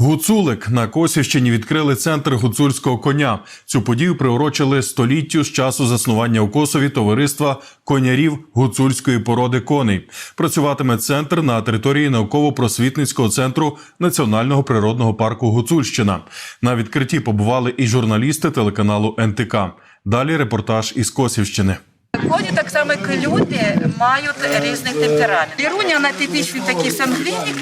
Гуцулик на Косівщині відкрили центр гуцульського коня. Цю подію приурочили століттю з часу заснування у Косові товариства конярів гуцульської породи коней. Працюватиме центр на території науково-просвітницького центру Національного природного парку Гуцульщина. На відкритті побували і журналісти телеканалу НТК. Далі репортаж із Косівщини. Коні, так само як люди, мають різний темперамент. Іруня, вона типічний такий сангвінік,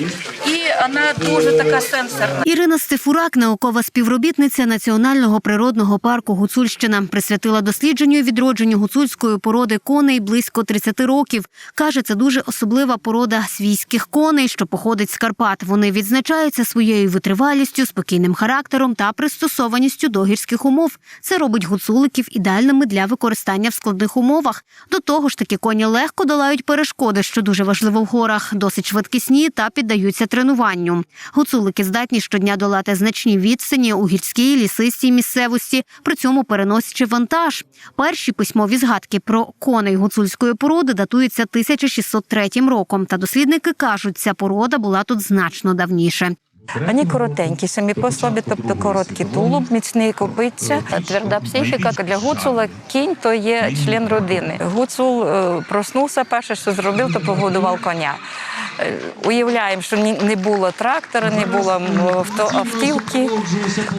і вона дуже така сенсорна. Ірина Стефурак, наукова співробітниця Національного природного парку Гуцульщина, присвятила дослідженню і відродженню гуцульської породи коней близько 30 років. Каже, це дуже особлива порода свійських коней, що походить з Карпат. Вони відзначаються своєю витривалістю, спокійним характером та пристосованістю до гірських умов. Це робить гуцуликів ідеальними для використання в складних умовах. До того ж, такі коні легко долають перешкоди, що дуже важливо в горах, досить швидкісні та піддаються тренуванню. Гуцулики здатні щодня долати значні відстані у гірській лісистій місцевості, при цьому переносячи вантаж. Перші письмові згадки про коней гуцульської породи датуються 1603 роком. Та дослідники кажуть, ця порода була тут значно давніше. Вони коротенькі самі по собі, тобто короткий тулуб, міцний копиця, тверда психіка. Для гуцула кінь то є член родини. Гуцул е, проснувся, перше, що зробив, то погодував коня. Е, Уявляємо, що не було трактора, не було автівки.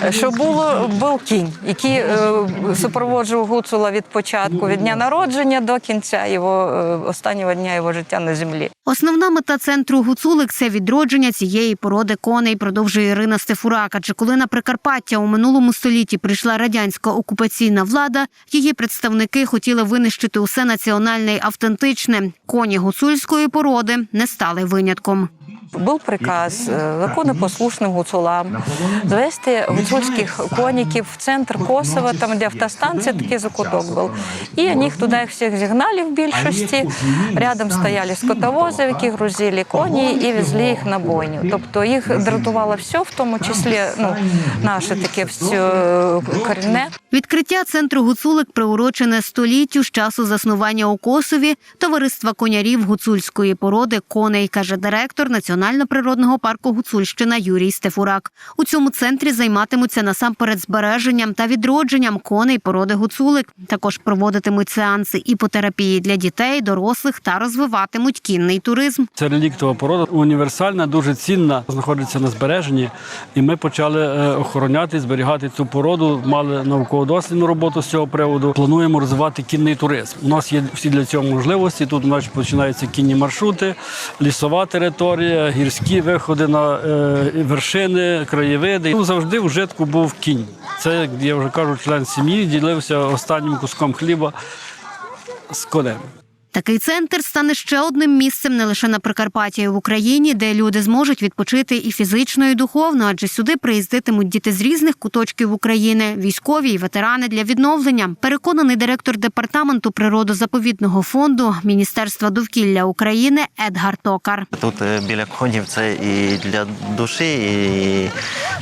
Що було, був кінь, який е, супроводжував гуцула від початку, від дня народження до кінця його е, останнього дня його життя на землі. Основна мета центру Гуцулик це відродження цієї породи коней, продовжує Ірина Стефурак. Адже коли на Прикарпаття у минулому столітті прийшла радянська окупаційна влада, її представники хотіли винищити усе національне й автентичне. Коні гуцульської породи не стали винятком. Був приказ е, законопослушним гуцулам звести гуцульських коніків в центр Косова, там де автостанція, такий закуток був. І вони туди всіх зігнали в більшості. Рядом стояли скотовози, які грузили коні і везли їх на бойню. Тобто їх дратувало все, в тому числі ну, наше таке все корінне. Відкриття центру Гуцулик приурочене століттю з часу заснування у Косові товариства конярів гуцульської породи коней, каже директор Національно-природного парку Гуцульщина Юрій Стефурак. У цьому центрі займатимуться насамперед збереженням та відродженням коней породи гуцулик. Також проводитимуть сеанси іпотерапії для дітей, дорослих та розвиватимуть кінний туризм. Це реліктова порода, універсальна, дуже цінна, знаходиться на збереженні. І ми почали е, охороняти, зберігати цю породу. Мали науково-дослідну роботу з цього приводу. Плануємо розвивати кінний туризм. У нас є всі для цього можливості. Тут у нас починаються кінні маршрути, лісова територія, гірські виходи на е, вершини, краєвиди. Ну, завжди в житку був кінь. Це, як я вже кажу, член сім'ї ділився останнім куском хліба з конем. Такий центр стане ще одним місцем не лише на Прикарпатті, а й в Україні, де люди зможуть відпочити і фізично, і духовно, адже сюди приїздитимуть діти з різних куточків України, військові і ветерани для відновлення. Переконаний директор департаменту природозаповідного фонду Міністерства довкілля України Едгар Токар. Тут е, біля конів це і для душі, і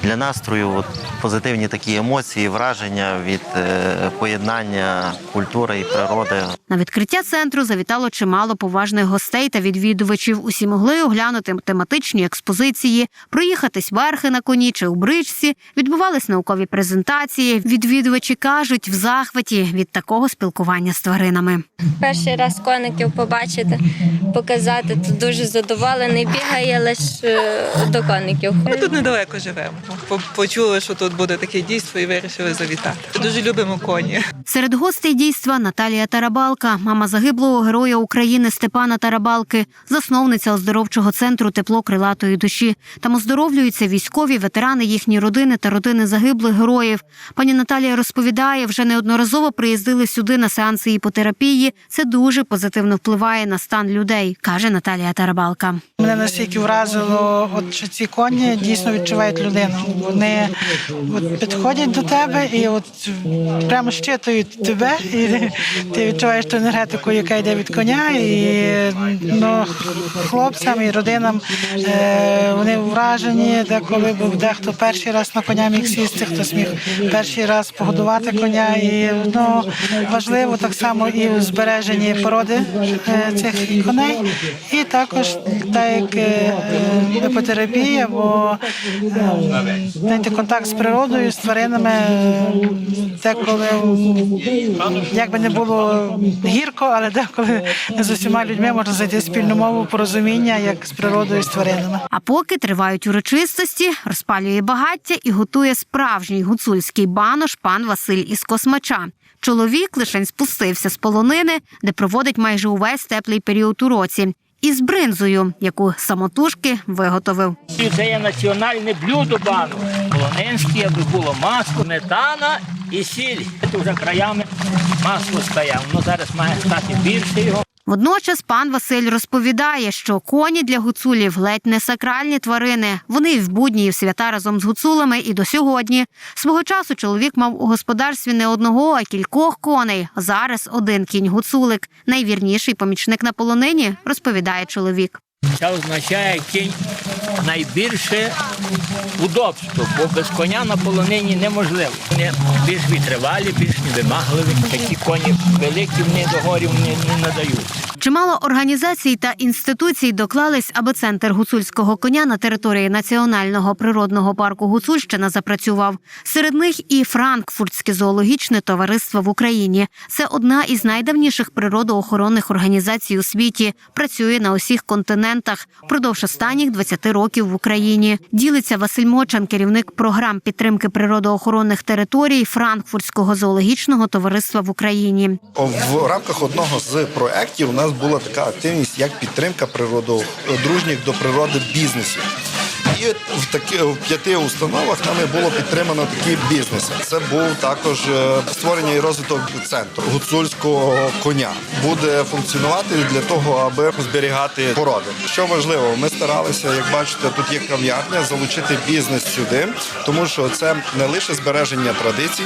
для настрою от, позитивні такі емоції, враження від е, поєднання культури і природи. На відкриття центру завітало чимало поважних гостей та відвідувачів. Усі могли оглянути тематичні експозиції, проїхатись верхи на коні чи у бричці. Відбувались наукові презентації. Відвідувачі кажуть в захваті від такого спілкування з тваринами. Перший раз коників побачити, показати, то дуже задоволений. Бігає лише до коників. Ми тут недалеко живемо. По- Почули, що тут буде таке дійство, і вирішили завітати. Дуже любимо коні. Серед гостей дійства Наталія Тарабалка, мама загиблого героя України Степана Тарабалки, засновниця оздоровчого центру Тепло крилатої душі. Там оздоровлюються військові, ветерани, їхні родини та родини загиблих героїв. Пані Наталія розповідає, вже неодноразово приїздили сюди на сеанси іпотерапії. Це дуже позитивно впливає на стан людей, каже Наталія Тарабалка. Мене настільки вразило, от що ці коні дійсно відчувають людину. Вони от, підходять до тебе і от прямо щитують чують тебе, і ти відчуваєш ту енергетику, яка йде від коня. І ну, хлопцям і родинам е, вони вражені, деколи був дехто перший раз на коня міг сісти, хтось міг перший раз погодувати коня. І ну, важливо так само і у збереженні породи е, цих коней, і також так як е, епотерапія, бо е, контакт з природою, з тваринами деколи як би не було гірко, але деколи з усіма людьми можна знайти спільну мову порозуміння, як з природою, з тваринами. А поки тривають урочистості, розпалює багаття і готує справжній гуцульський банош пан Василь із Космача. Чоловік лишень спустився з полонини, де проводить майже увесь теплий період у році, із бринзою, яку самотужки виготовив. Це є національне блюдо бану. Полонинське, аби було масло, сметана і сіль. Це вже краями масло стає. Воно зараз має стати більше його. Водночас пан Василь розповідає, що коні для гуцулів ледь не сакральні тварини. Вони в будні, і в свята разом з гуцулами, і до сьогодні. Свого часу чоловік мав у господарстві не одного, а кількох коней. Зараз один кінь гуцулик. Найвірніший помічник на полонині, розповідає чоловік. Це означає кінь найбільше удобство, бо без коня на полонині неможливо. Вони більш витривалі, більш невимагливі. Такі коні великі вони до горів не, надають. Чимало організацій та інституцій доклались, аби центр гуцульського коня на території національного природного парку Гуцульщина запрацював. Серед них і Франкфуртське зоологічне товариство в Україні. Це одна із найдавніших природоохоронних організацій у світі. Працює на усіх континентах впродовж останніх 20 років в Україні. Ділиться Василь Мочан, керівник програм підтримки природоохоронних територій Франкфуртського зоологічного товариства в Україні. В рамках одного з проєктів у нас була така активність, як підтримка природодружніх до природи бізнесів. І в такі в п'яти установах нами було підтримано такі бізнеси. Це був також е, створення і розвиток центру гуцульського коня. Буде функціонувати для того, аби зберігати породи. Що важливо, ми старалися, як бачите, тут є кав'ярня, залучити бізнес сюди, тому що це не лише збереження традицій,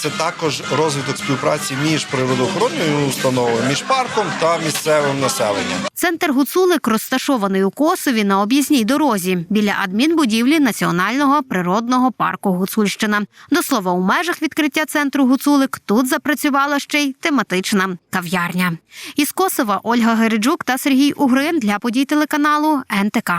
це також розвиток співпраці між природоохоронною установою, між парком та місцевим населенням. Центр Гуцулик розташований у Косові на об'їзній дорозі біля адмінбудівлі Національного природного парку Гуцульщина. До слова, у межах відкриття центру Гуцулик тут запрацювала ще й тематична кав'ярня. Із Косова Ольга Гериджук та Сергій Угрин для подій телеканалу НТК.